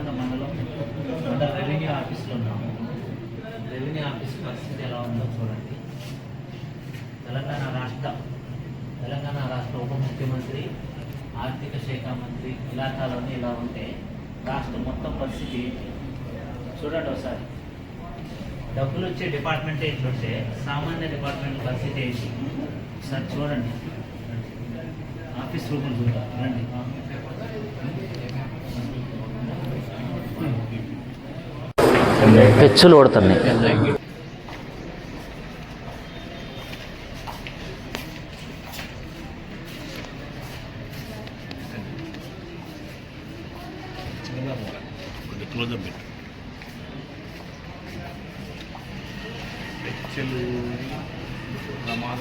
చింతలకొండ మండలం మండల రెవెన్యూ ఆఫీస్లో ఉన్నాము. రెవెన్యూ ఆఫీస్ పరిస్థితి ఎలా ఉందో చూడండి. తెలంగాణ రాష్ట్ర తెలంగాణ రాష్ట్ర ఉప ముఖ్యమంత్రి ఆర్థిక శాఖ మంత్రి ఇలాకాలోనే ఇలా ఉంటే రాష్ట్రం మొత్తం పరిస్థితి చూడండి ఒకసారి. డబ్బులు వచ్చే డిపార్ట్మెంటే ఇట్లుంటే సామాన్య డిపార్ట్మెంట్ పరిస్థితి ఏంటి? ఒకసారి చూడండి. ఆఫీస్ రూములు చూడాలి రండి. పెచ్చులు ఓడుతున్నాయి కొంచెం క్లోజప్ ప్రమాద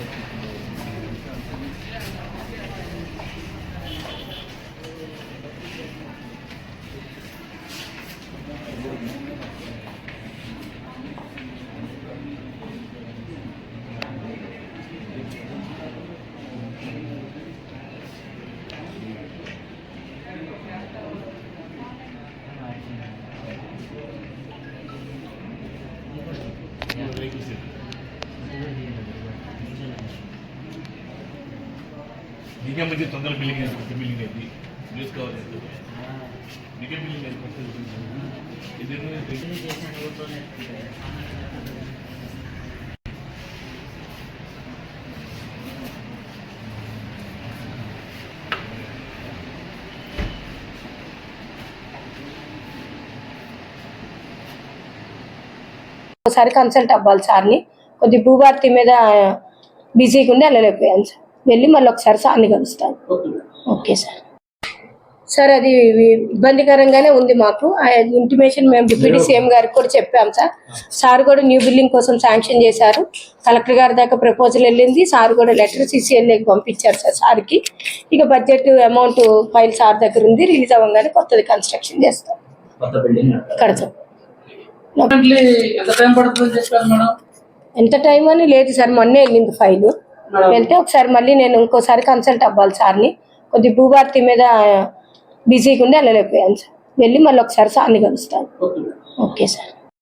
నీకే మంచి తొందర బిల్డింగ్ అయింది కొత్త బిల్డింగ్ అయింది న్యూస్ కవర్ చేస్తుంది నీకే బిల్డింగ్ అయింది కొత్త బిల్డింగ్ ఇది ఎన్నో ఒకసారి కన్సల్ట్ అవ్వాలి సార్ని. కొద్ది భూభారతి మీద బిజీగా ఉండి వెళ్ళలేకపోయాను సార్. వెళ్ళి మళ్ళీ ఒకసారి సార్ని కలుస్తాను ఓకే సార్. సార్ అది ఇబ్బందికరంగానే ఉంది మాకు. ఆ ఇంటిమేషన్ మేము డిప్యూటీ సీఎం గారికి కూడా చెప్పాం సార్. సార్ కూడా న్యూ బిల్డింగ్ కోసం శాంక్షన్ చేశారు. కలెక్టర్ గారి దాకా ప్రపోజల్ వెళ్ళింది. సార్ కూడా లెటర్ సిసిఎల్ఏకి పంపించారు సార్ సార్కి. ఇక బడ్జెట్ అమౌంట్ ఫైల్ సార్ దగ్గర ఉంది. రిలీజ్ అవ్వగానే కొత్తది కన్స్ట్రక్షన్ చేస్తాం. కడతాం. ఎంత టైం అని లేదు సార్. మొన్నే వెళ్ళింది ఫైల్ వెళ్తే ఒకసారి మళ్ళీ నేను ఇంకోసారి కన్సల్ట్ అవ్వాలి సార్ని. కొద్ది భూభారతి మీద బిజీగా ఉండి వెళ్ళలేకపోయాను సార్. వెళ్ళి మళ్ళీ ఒకసారి సార్ని కలుస్తాను. ఓకే. Okay sir.